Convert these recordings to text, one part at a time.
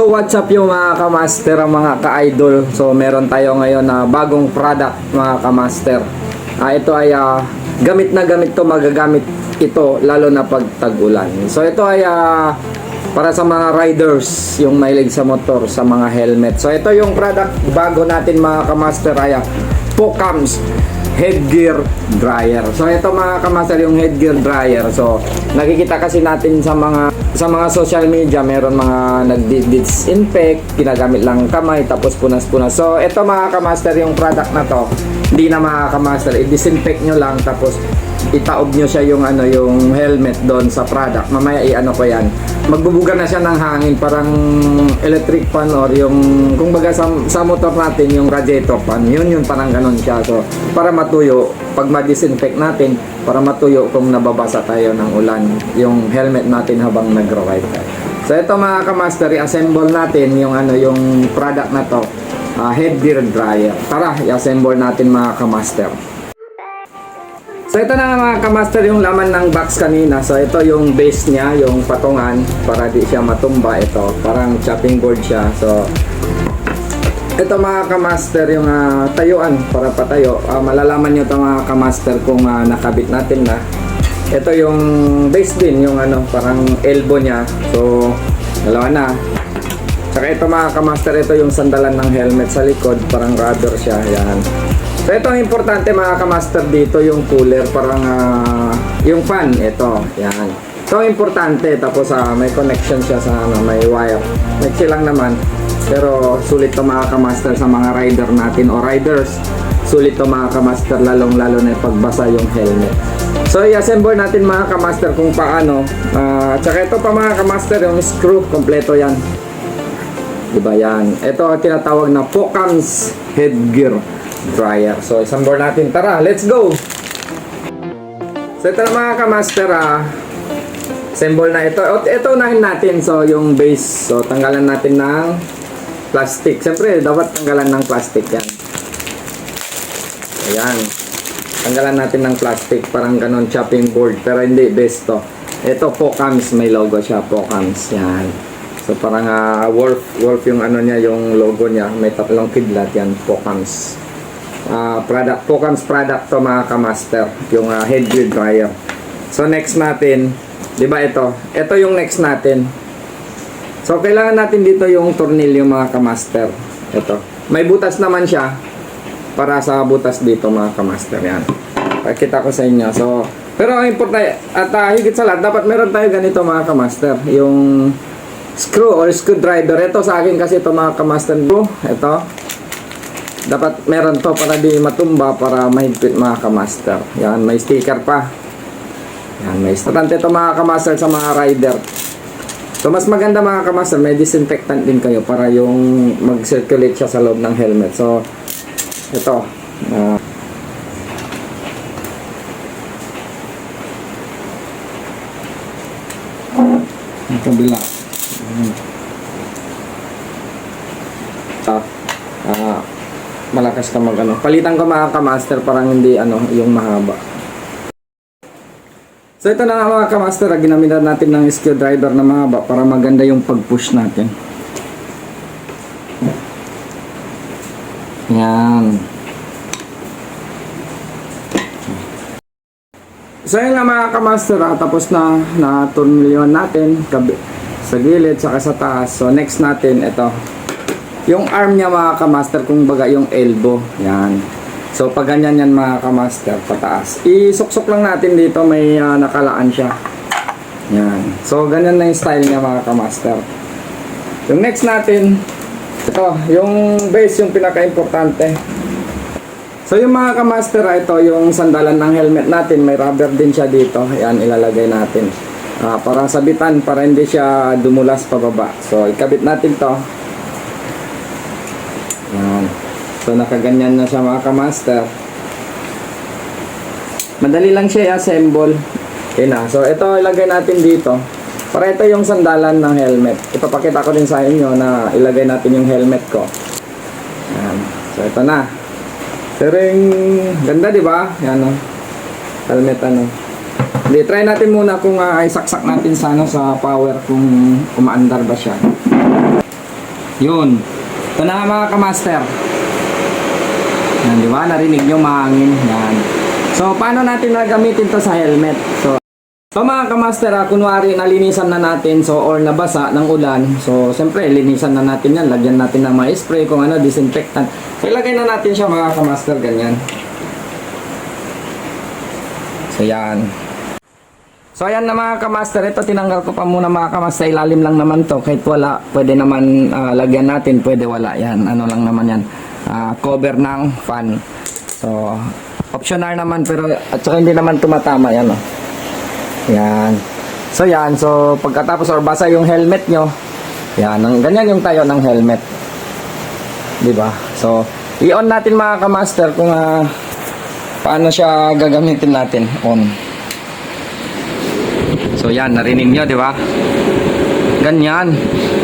So what's up yung mga kamaster, mga ka-idol. So meron tayo ngayon na bagong product mga kamaster. Ah, ito ay ah, gamit na gamit to magagamit ito lalo na pag tag-ulan. So ito ay ah, para sa mga riders yung mahilig sa motor, sa mga helmet. So ito yung product bago natin mga kamaster ay ah, Pocams headgear dryer. So ito mga kamaster yung headgear dryer. So nakikita kasi natin sa mga sa mga social media meron mga nag-disinfect, ginagamit lang kamay tapos punas-punas. So ito mga kamaster yung product na to. Hindi na mga kamaster, i-disinfect nyo lang tapos itaob nyo siya yung ano yung helmet doon sa product. Mamaya i-ano ko yan. Magbubuga na siya ng hangin parang electric fan or yung kung baga sa, sa motor natin yung radiator fan. Yun yun parang ganun siya. So para matuyo pag ma-disinfect natin para matuyo kung nababasa tayo ng ulan yung helmet natin habang nagro-ride tayo. So ito mga kamaster, i-assemble natin yung ano yung product na to. ah, headgear dryer. Tara, i-assemble natin mga kamaster. So ito na mga kamaster yung laman ng box kanina. So ito yung base niya, yung patungan para di siya matumba ito. Parang chopping board siya. So ito mga kamaster yung ah, tayuan para patayo. Ah, malalaman nyo ito mga kamaster kung ah, nakabit natin na. Ito yung base din, yung ano, parang elbow niya. So dalawa na. Tsaka ito mga kamaster, ito yung sandalan ng helmet sa likod. Parang rubber siya. Yan. So ito ang importante mga kamaster dito yung cooler parang ah, yung fan ito yan. So importante tapos ah, may connection siya sa ano, may wire. May lang naman pero sulit to mga kamaster sa mga rider natin o riders. Sulit to mga kamaster lalong lalo na pagbasa yung helmet. So i-assemble natin mga kamaster kung paano. Ah, tsaka ito pa mga kamaster yung screw kompleto yan. Diba yan? Ito ang tinatawag na Pocams headgear dryer. So, isambor natin. Tara, let's go! So, ito na mga kamaster ah. Assemble na ito. O, ito unahin natin. So, yung base. So, tanggalan natin ng plastic. Siyempre, dapat tanggalan ng plastic yan. Ayan. Tanggalan natin ng plastic. Parang ganon chopping board. Pero hindi, base to. Ito, Pocams. May logo siya. Pocams. Yan. So parang ah, Wolf, Wolf yung ano niya, yung logo niya, may tatlong kidlat yan, Pocams. Ah, product, Pocams product to mga kamaster, yung ah, headgear dryer. So next natin, 'di ba ito? Ito yung next natin. So kailangan natin dito yung tornilyo mga kamaster. Ito. May butas naman siya para sa butas dito mga kamaster yan. Pakita ko sa inyo. So, pero ang importante at ah, higit sa lahat, dapat meron tayo ganito mga kamaster, yung screw or screwdriver. Ito sa akin kasi ito mga kamaster ko. Ito. Dapat meron to para di matumba para mahigpit mga kamaster. Yan, may sticker pa. Yan, may importante ito mga kamaster sa mga rider. So mas maganda mga kamaster, may disinfectant din kayo para yung mag-circulate siya sa loob ng helmet. So ito. ah, ang kabila. Ah, ah, malakas ka mag ano. Palitan ko mga kamaster parang hindi ano, yung mahaba. So ito na nga mga kamaster, ah, ginamitan natin ng screwdriver na mahaba para maganda yung pag-push natin. Yan. So yun nga mga kamaster, ah, tapos na na tornilyon natin kabi, sa gilid saka sa taas. So next natin ito. Yung arm niya mga kamaster, kung baga yung elbow. Yan. So pag ganyan yan mga kamaster, pataas. Isuksok lang natin dito, may ah, nakalaan siya. Yan. So ganyan na yung style niya mga kamaster. Yung next natin, ito, yung base yung pinaka-importante. So yung mga kamaster, ah, ito yung sandalan ng helmet natin, may rubber din siya dito. Ayan, ilalagay natin. Ah, para sabitan, para hindi siya dumulas pababa. So ikabit natin to. Ayan. So nakaganyan na siya mga kamaster. Madali lang siya i-assemble. Okay na. So ito ilagay natin dito. Para ito yung sandalan ng helmet. Ipapakita ko din sa inyo na ilagay natin yung helmet ko. Ayan. So ito na. Tering ganda di ba? Yan oh. Helmet ano. Hindi, try natin muna kung uh, isaksak natin sa, ano, sa power kung umaandar ba siya. Yun. Ito na mga kamaster. Yan, di ba? Narinig nyo mahangin. Yan. So, paano natin nagamitin to sa helmet? So, So mga kamaster, ah, kunwari nalinisan na natin so or nabasa ng ulan. So siyempre linisan na natin yan, lagyan natin ng mga spray kung ano, disinfectant. So ilagay na natin siya mga kamaster ganyan. So yan. So ayan na mga kamaster, ito tinanggal ko pa muna mga kamaster, ilalim lang naman to. Kahit wala, pwede naman ah, lagyan natin, pwede wala. Yan, ano lang naman yan. Ah, cover ng fan. So optional naman pero at saka hindi naman tumatama yan oh. Yan. So yan, so pagkatapos or basa yung helmet nyo, yan, ang, ganyan yung tayo ng helmet. 'Di ba? So, i-on natin mga kamaster kung ah, paano siya gagamitin natin. On. So yan, narinig nyo, di ba? Ganyan.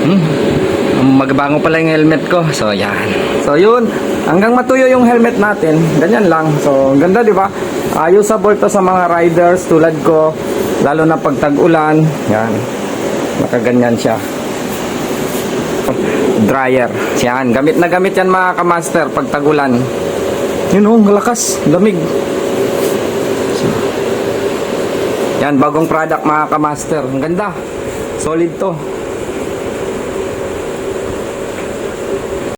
Hmm. Magbago pala yung helmet ko. So yan. So yun, hanggang matuyo yung helmet natin, ganyan lang. So ganda, di ba? Uh, usable to sa mga riders tulad ko, lalo na pag tag-ulan. Yan. Nakaganyan siya. Dryer. Yan. Gamit na gamit yan mga kamaster pag tag-ulan. Yun oh, lakas. Lamig. Yan, bagong product mga kamaster. Ang ganda. Solid to.